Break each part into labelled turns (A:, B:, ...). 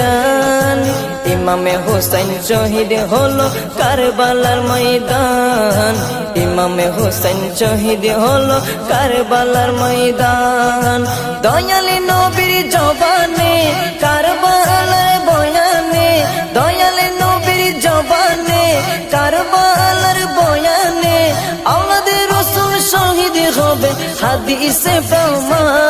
A: জান ইমামে হোসেন শহীদ হলো কারবালার ময়দান। ইমামে হোসেন শহীদ হলো কারবালার ময়দান। দয়ালি নবীর জবানে, কারবালার বয়ানে, দয়ালি নবীর জবানে, কারবালার বয়ানে আমাদের রসুল শহীদ হবে হাদিসে প্রমাণ।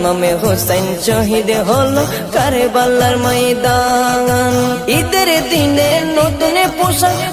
A: ইমামে হোসেন শহীদ হলো বাল্লার ময়দান। ঈদের দিনে নতুন পোশাক